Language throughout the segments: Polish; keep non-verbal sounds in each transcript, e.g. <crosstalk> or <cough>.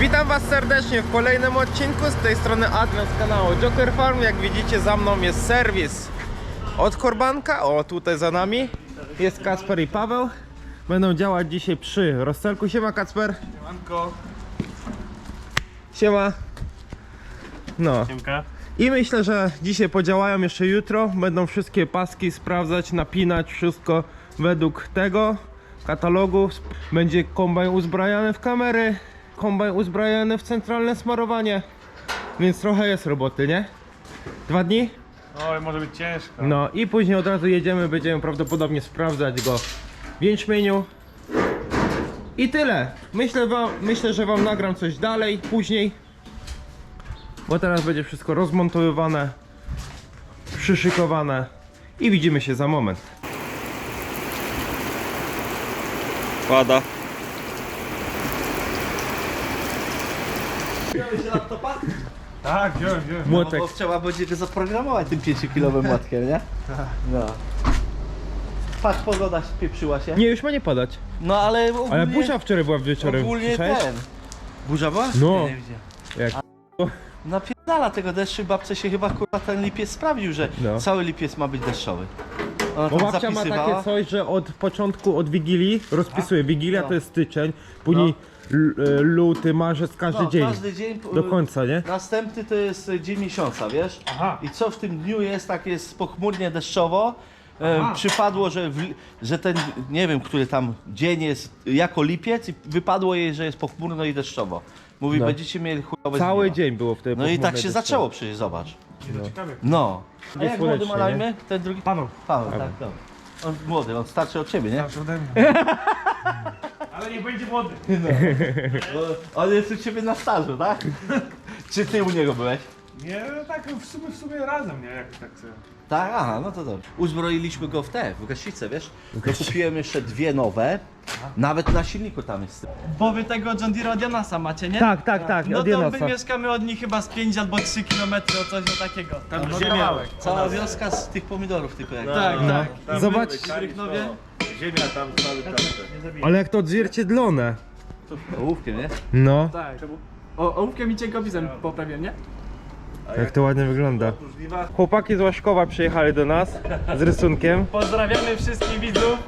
Witam Was serdecznie w kolejnym odcinku. Z tej strony Adrian z kanału Joker Farm. Jak widzicie za mną jest serwis od Korbanka. O, tutaj za nami jest Kasper i Paweł. Będą działać dzisiaj przy rozcelku. Siema Kacper. Siemanko. Siema. No. Siemka. I myślę, że dzisiaj podziałają jeszcze jutro. Będą wszystkie paski sprawdzać, napinać wszystko według tego katalogu. Będzie kombajn uzbrajany w kamery, kombajn uzbrajany w centralne smarowanie. Więc trochę jest roboty, nie? Dwa dni? Oj, może być ciężko. No i później od razu jedziemy, będziemy prawdopodobnie sprawdzać go w jęczmieniu. I tyle. Myślę, wam, myślę, że wam nagram coś dalej, później. Bo teraz będzie wszystko rozmontowywane, przyszykowane i widzimy się za moment. Pada. Tak, wziąłem, wziąłem. Młotek. Bo trzeba będzie go zaprogramować tym 5-kilowym młotkiem, nie? No. Patrz, pogoda spieprzyła się. Nie, już ma nie padać. No ale ogólnie... Ale burza wczoraj była wieczorem. Ogólnie Słyszałeś? ten. Burza była? No. Nie, nie widziałem. Jak Napierdala tego deszczu, babce się chyba kurwa ten lipiec sprawdził, że No. cały lipiec ma być deszczowy. Bo tam babcia ma zapisywała. takie coś, że od początku, od Wigilii rozpisuje. Wigilia No. to jest styczeń, później l- e, luty, marzec, każdy no, dzień. Każdy dzień. Do końca, nie? Następny to jest e, dzień miesiąca, wiesz? Aha. I co w tym dniu jest, tak jest pochmurnie deszczowo. E, przypadło, że, w, li- że ten, nie wiem, który tam dzień jest jako lipiec i wypadło jej, że jest pochmurno i deszczowo. Mówi, No. będziecie mieli chujowe Cały dzień było wtedy No i tak się zaczęło przecież, zobacz. No. No. A jak młody malajmy? Ten drugi? Paweł. Paweł, tak, tak. On młody, on starszy od ciebie, nie? Zawsze ode mnie. <laughs> Ale nie będzie młody. Bo on jest u ciebie na stażu, tak? <laughs> Czy ty u niego byłeś? Nie, no tak w sumie, w sumie razem, nie? Jak tak sobie. Tak, aha, no to dobrze. Uzbroiliśmy go w te, w gaścice, wiesz? Kupiłem jeszcze dwie nowe. Nawet na silniku tam jest. Bo wy tego John Deere od Janasa macie, nie? Tak, tak, tak, No od to my mieszkamy od nich chyba z 5 albo 3 km, o coś o takiego. Tam no, ziemia. kawałek. Cała wioska z tych pomidorów tylko jak. Tak, tak. Tam Zobacz. Ziemia tam cały czas. Ale jak to odzwierciedlone. Ołówkiem, nie? No, Tak. O, ołówkiem i cienkopisem poprawiłem, nie? Jak to ładnie wygląda. Chłopaki z Łaszkowa przyjechali do nas z rysunkiem. Pozdrawiamy wszystkich widzów.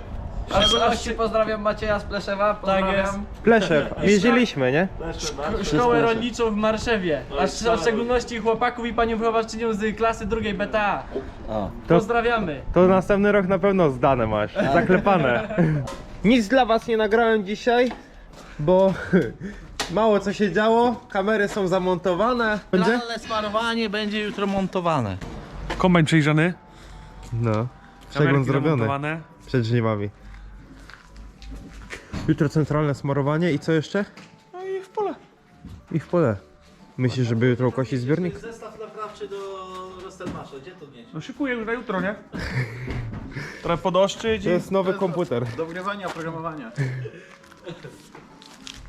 W szczególności pozdrawiam Macieja z Pleszewa, pozdrawiam. jest. Pleszew, jeździliśmy, nie? Szkołę rolniczą w Marszewie. A sz- a w szczególności chłopaków i panią wychowawczynią z klasy drugiej BTA. To- Pozdrawiamy. To następny rok na pewno zdane masz, zaklepane. <laughs> Nic dla was nie nagrałem dzisiaj, bo mało co się działo, kamery są zamontowane. Będzie? Ale smarowanie będzie jutro montowane. Kombajn przejrzany. No, przegląd zrobiony remontowane. przed żniwami. Jutro centralne smarowanie i co jeszcze? No i w pole. I w pole. Myślisz, żeby jutro ukosić zbiornik? Zestaw naprawczy do Rostelmasza, gdzie to nie? No szykuję już na jutro, nie? <laughs> Trochę podoszczyć To i... jest nowy komputer. Do wgrywania oprogramowania.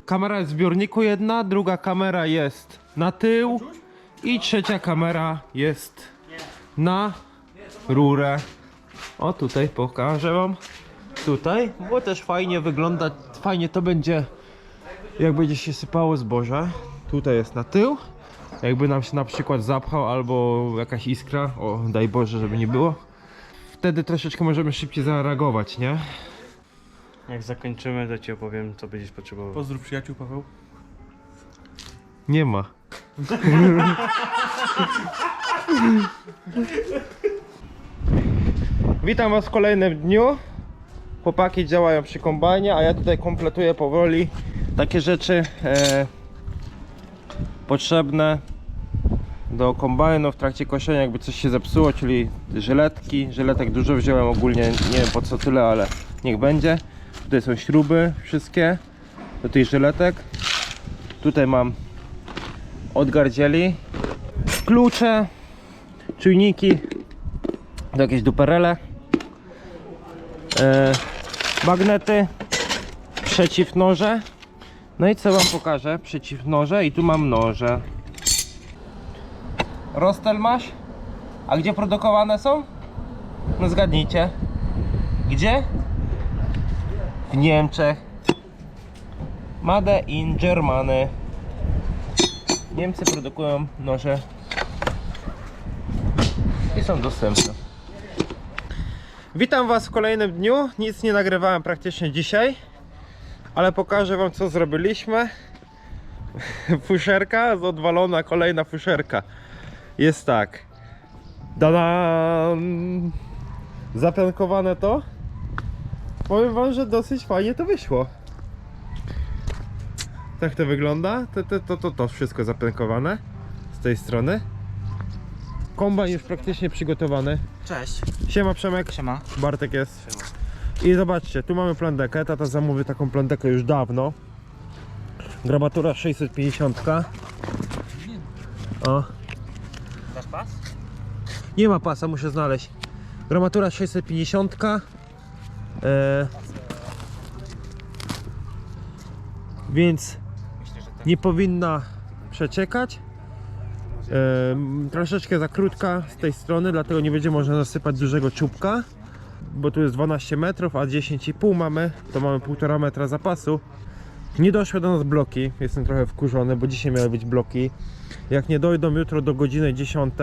Kamera jest w zbiorniku jedna, druga kamera jest na tył i trzecia kamera jest na rurę. O tutaj pokażę wam. Tutaj, bo też fajnie wygląda, fajnie to będzie jak będzie się sypało zboże. Tutaj jest na tył. Jakby nam się na przykład zapchał albo jakaś iskra, o daj Boże, żeby nie było. Wtedy troszeczkę możemy szybciej zareagować, nie? Jak zakończymy, to ci opowiem, co będziesz potrzebował. Pozdrów przyjaciół, Paweł. Nie ma. <laughs> Witam Was w kolejnym dniu. Chłopaki działają przy kombajnie, a ja tutaj kompletuję powoli takie rzeczy e, potrzebne do kombajnu w trakcie koszenia, jakby coś się zepsuło, czyli żyletki. Żyletek dużo wziąłem ogólnie, nie wiem po co tyle, ale niech będzie. Tutaj są śruby wszystkie do tych żyletek. Tutaj mam odgardzieli, klucze, czujniki do jakieś duperele, e, magnety, przeciwnoże. No i co wam pokażę? Przeciwnoże i tu mam noże. Rostel masz? A gdzie produkowane są? No zgadnijcie. Gdzie? W Niemczech. Made in Germany. Niemcy produkują noże i są dostępne. Witam Was w kolejnym dniu. Nic nie nagrywałem praktycznie dzisiaj, ale pokażę Wam co zrobiliśmy. <laughs> Fuszerka, odwalona kolejna fuszerka. Jest tak. Dadan! Zapiankowane to. Powiem Wam, że dosyć fajnie to wyszło. Tak to wygląda. To, to, to, to, to wszystko zapiankowane z tej strony. Kombajn już praktycznie przygotowany. Cześć. Siema Przemek. Siema. Bartek jest. I zobaczcie, tu mamy plandekę. Tata zamówił taką plandekę już dawno. Grabatura 650. O. Dasz pas? Nie ma pasa, muszę znaleźć. Gramatura 650. E, więc nie powinna przeciekać. E, troszeczkę za krótka z tej strony, dlatego nie będzie można zasypać dużego czubka. Bo tu jest 12 metrów, a 10,5 mamy, to mamy 1,5 metra zapasu. Nie doszły do nas bloki, jestem trochę wkurzony, bo dzisiaj miały być bloki. Jak nie dojdą jutro do godziny 10,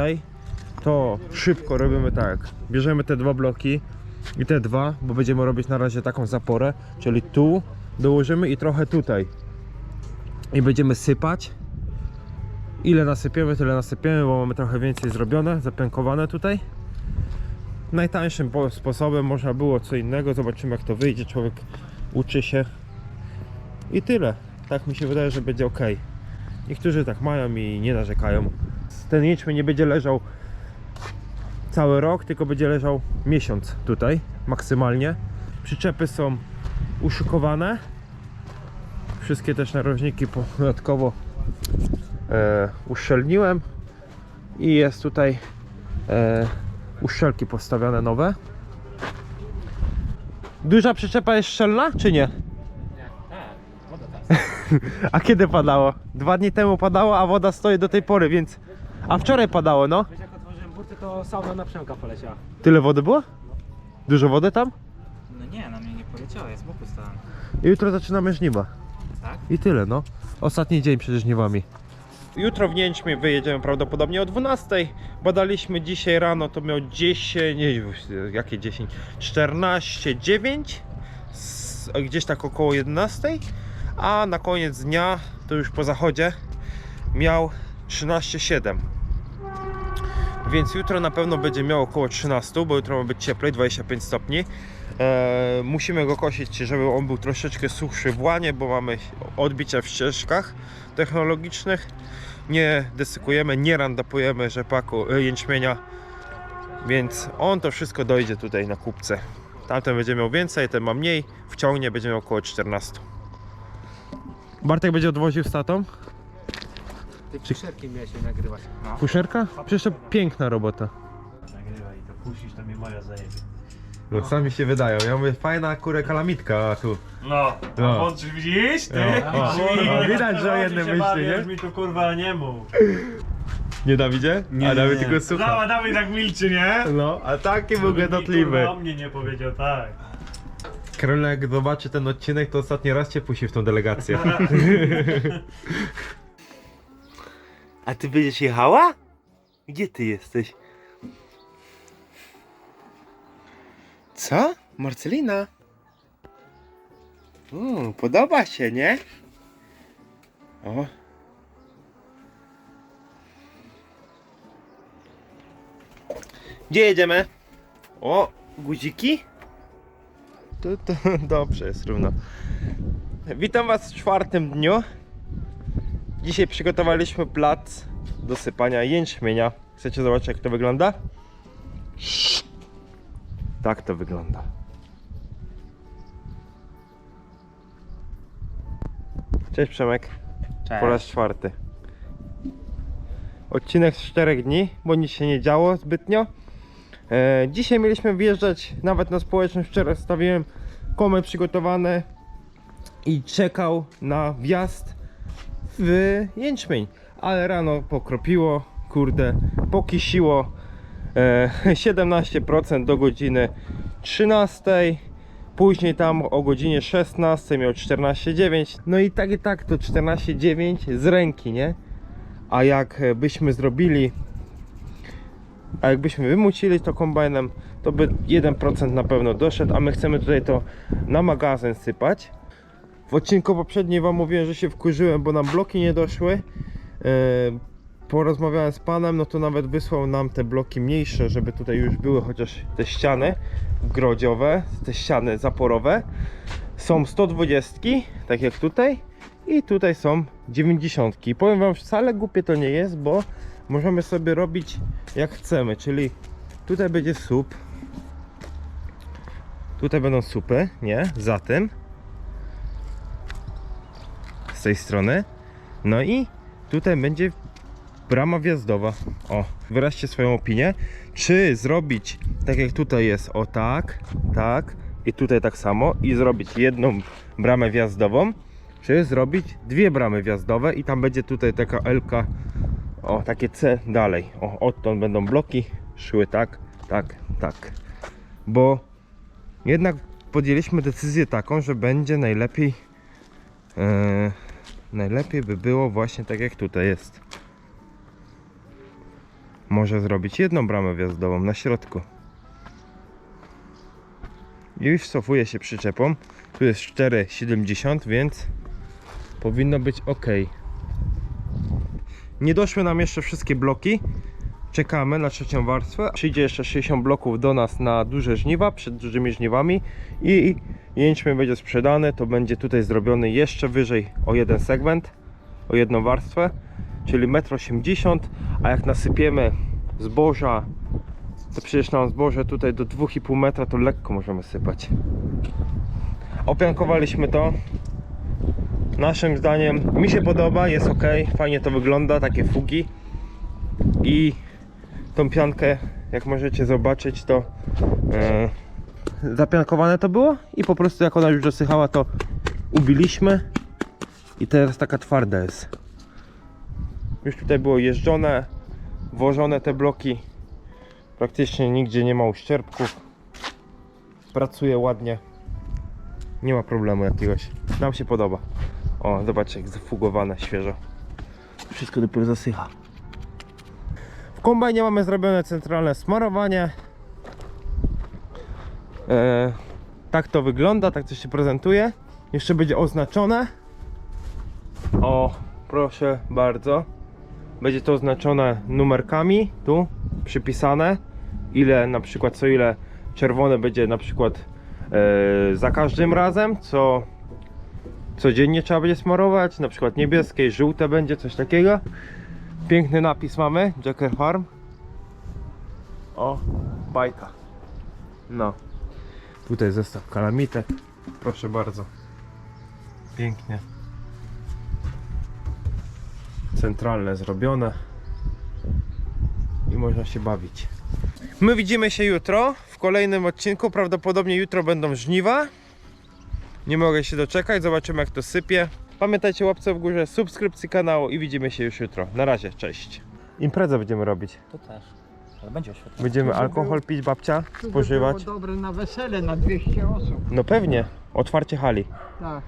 to szybko robimy tak. Bierzemy te dwa bloki i te dwa, bo będziemy robić na razie taką zaporę, czyli tu dołożymy i trochę tutaj. I będziemy sypać. Ile nasypiemy, tyle nasypiemy, bo mamy trochę więcej zrobione, zapiankowane tutaj. Najtańszym po- sposobem można było co innego, zobaczymy jak to wyjdzie, człowiek uczy się. I tyle. Tak mi się wydaje, że będzie ok. Niektórzy tak mają i nie narzekają. Ten jęczmień nie będzie leżał cały rok, tylko będzie leżał miesiąc tutaj maksymalnie. Przyczepy są uszykowane. Wszystkie też narożniki dodatkowo e, uszczelniłem i jest tutaj e, uszczelki postawione nowe. Duża przyczepa jest szczelna, czy nie? <laughs> A kiedy padało? Dwa dni temu padało, a woda stoi do tej pory, więc. A wczoraj padało, no. Jak otworzyłem burty, to sauna na Przemka poleciała. Tyle wody było? Dużo wody tam? No nie, na mnie nie poleciała, ja z boku stałem. I jutro zaczynamy żniwa. Tak? I tyle, no. Ostatni dzień przed żniwami. Jutro w Nięćmie wyjedziemy prawdopodobnie o 12. Badaliśmy dzisiaj rano, to miał 10, nie, jakie 10? 14, 9, s- gdzieś tak około 11. A na koniec dnia, to już po zachodzie, miał 13,7. Więc jutro na pewno będzie miał około 13, bo jutro ma być cieplej, 25 stopni. E, musimy go kosić, żeby on był troszeczkę suchszy w łanie, bo mamy odbicia w ścieżkach technologicznych. Nie desykujemy, nie randapujemy rzepaku, e, jęczmienia, więc on to wszystko dojdzie tutaj na kupce. Tamten będzie miał więcej, ten ma mniej, wciągnie będzie miał około 14. Bartek będzie odwoził statą? Ty krzyszerki miałeś się nagrywać. No. Fuszerka? Przecież to piękna robota. Nagrywaj to puścisz, to mi moja zajebie. No sami się wydają. Ja mówię, fajna kurę kalamitka tu. No, No. a włączysz, widzisz? Ty? No, o, Kurwa, o, widać, że o jednym myśli, bawię, nie? już mi tu kurwa nie mów. Nie Dawidzie? Nie, a Dawid nie. tylko słucha. Tak milczy, nie? No, a taki był gadotliwy. kurwa, o mnie nie powiedział, tak. Karol, jak zobaczy ten odcinek, to ostatni raz cię puści w tą delegację. <laughs> A ty będziesz jechała? Gdzie ty jesteś? Co? Marcelina? O, podoba się, nie? O. Gdzie jedziemy? O, guziki? To, to <laughs> dobrze jest równo. Witam Was w czwartym dniu. Dzisiaj przygotowaliśmy plac do sypania jęczmienia. Chcecie zobaczyć jak to wygląda? Tak to wygląda. Cześć Przemek. Po raz czwarty. Odcinek z czterech dni, bo nic się nie działo zbytnio. E, dzisiaj mieliśmy wjeżdżać nawet na społeczność. Wczoraj stawiłem komy przygotowane i czekał na wjazd w jęczmień. Ale rano pokropiło, kurde, pokisiło e, <laughs> 17% do godziny 13. Później tam o godzinie 16 miał 14,9. No i tak i tak to 14,9 z ręki, nie? A jak e, byśmy zrobili, a jakbyśmy wymucili to kombajnem, to by 1% na pewno doszedł, a my chcemy tutaj to na magazyn sypać. W odcinku poprzednim Wam mówiłem, że się wkurzyłem, bo nam bloki nie doszły. E, Porozmawiałem z panem, no to nawet wysłał nam te bloki mniejsze, żeby tutaj już były chociaż te ściany grodziowe, te ściany zaporowe. Są 120, tak jak tutaj, i tutaj są 90. Powiem Wam, wcale głupie to nie jest, bo możemy sobie robić jak chcemy, czyli tutaj będzie słup, tutaj będą supy, nie? Za tym z tej strony. No i tutaj będzie brama wjazdowa. O, wyraźcie swoją opinię. Czy zrobić tak jak tutaj jest, o tak, tak i tutaj tak samo i zrobić jedną bramę wjazdową, czy zrobić dwie bramy wjazdowe i tam będzie tutaj taka L-ka, o takie C dalej. O, odtąd będą bloki szły tak, tak, tak. Bo jednak podjęliśmy decyzję taką, że będzie najlepiej e, najlepiej by było właśnie tak jak tutaj jest. Może zrobić jedną bramę wjazdową na środku. I Już cofuje się przyczepą. Tu jest 4,70, więc powinno być ok. Nie doszły nam jeszcze wszystkie bloki. Czekamy na trzecią warstwę. Przyjdzie jeszcze 60 bloków do nas na duże żniwa, przed dużymi żniwami i jęczmień będzie sprzedany. To będzie tutaj zrobiony jeszcze wyżej o jeden segment, o jedną warstwę, czyli 1,80 m. A jak nasypiemy zboża, to przecież nam zboże tutaj do 2,5 metra to lekko możemy sypać. Opiankowaliśmy to. Naszym zdaniem mi się podoba, jest ok, fajnie to wygląda, takie fugi. I tą piankę, jak możecie zobaczyć, to e, zapiankowane to było i po prostu jak ona już dosychała, to ubiliśmy i teraz taka twarda jest. Już tutaj było jeżdżone, włożone te bloki. Praktycznie nigdzie nie ma uszczerbków. Pracuje ładnie. Nie ma problemu jakiegoś. Nam się podoba. O, zobaczcie jak zafugowane świeżo. Wszystko dopiero zasycha. W kombajnie mamy zrobione centralne smarowanie. E, tak to wygląda, tak to się prezentuje. Jeszcze będzie oznaczone. O, proszę bardzo. Będzie to oznaczone numerkami, tu przypisane. Ile na przykład, co ile czerwone będzie na przykład e, za każdym razem, co codziennie trzeba będzie smarować. Na przykład niebieskie, żółte będzie, coś takiego. Piękny napis mamy, Jacker Farm. O, bajka. No. Tutaj zestaw kalamitek. Proszę bardzo. Pięknie. Centralne zrobione. I można się bawić. My widzimy się jutro w kolejnym odcinku. Prawdopodobnie jutro będą żniwa. Nie mogę się doczekać. Zobaczymy jak to sypie. Pamiętajcie łapce w górze, subskrypcji kanału i widzimy się już jutro. Na razie, cześć. Imprezę będziemy robić. To też. Ale będzie oświetlenie. Będziemy alkohol pić, babcia, spożywać. Było dobre na wesele na 200 osób. No pewnie, otwarcie hali. Tak.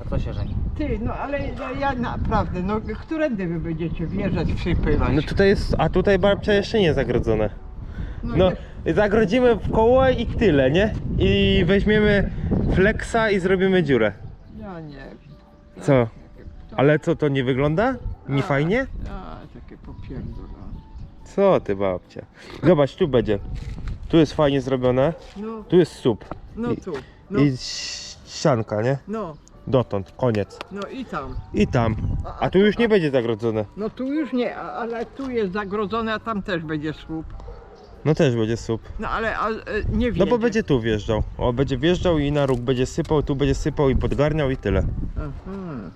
A kto się żeni? Ty, no ale no, ja naprawdę, no którędy wy będziecie wjeżdżać, przypływać? No tutaj jest, a tutaj babcia jeszcze nie zagrodzone. No, zagrodzimy w koło i tyle, nie? I weźmiemy flexa i zrobimy dziurę. Ja nie. Co? Ale co, to nie wygląda? Nie fajnie? A, takie popierdolone. Co ty babcia? Zobacz, tu będzie. Tu jest fajnie zrobione, No, tu jest słup no tu, no, i ścianka, nie? no, Dotąd, koniec. no i tam. I tam. A tu już nie będzie zagrodzone. No tu już nie, a- ale tu jest zagrodzone, a tam też będzie słup. No też będzie słup. No ale a, e, nie wiem. No bo będzie tu wjeżdżał. O, będzie wjeżdżał i na róg będzie sypał, tu będzie sypał i podgarniał i tyle. Aha.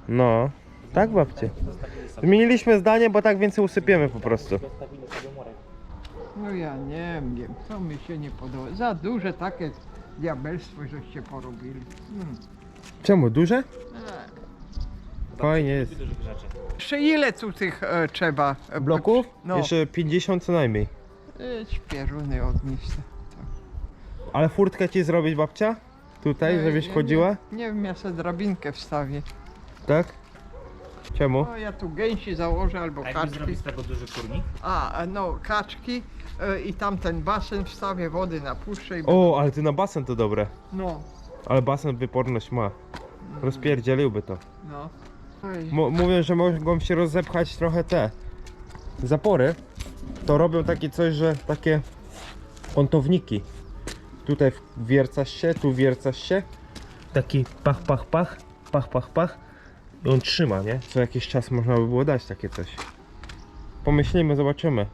No, tak babcie. Zmieniliśmy zdanie, bo tak więcej usypiemy po prostu. No ja nie wiem, co mi się nie podoba. Za duże takie diabelstwo, żeście porobili. Hmm. Czemu, duże? Fajnie jest. Jeszcze ile tu tych e, trzeba? e, Bloków? No, Jeszcze 50 co najmniej. E, śpieruny od nich. Ale furtkę ci zrobić babcia? Tutaj, Nie, żebyś nie, chodziła? Nie, nie wiem, ja sobie drabinkę wstawię. Tak? Czemu? No ja tu gęsi założę albo kaczki. z tego duży kurnik? A, no kaczki e, i tam ten basen wstawię, wody napuszczę i... O, ale ty na basen to dobre. No, Ale basen wyporność ma. Rozpierdzieliłby to. no. Oj, M- mówią, że mogą się rozepchać trochę te zapory. To robią takie coś, że takie kątowniki. Tutaj wiercasz się, tu wiercasz się. Taki pach, pach, pach, pach, pach, pach. I on trzyma, nie? Co jakiś czas można by było dać takie coś. Pomyślimy, zobaczymy.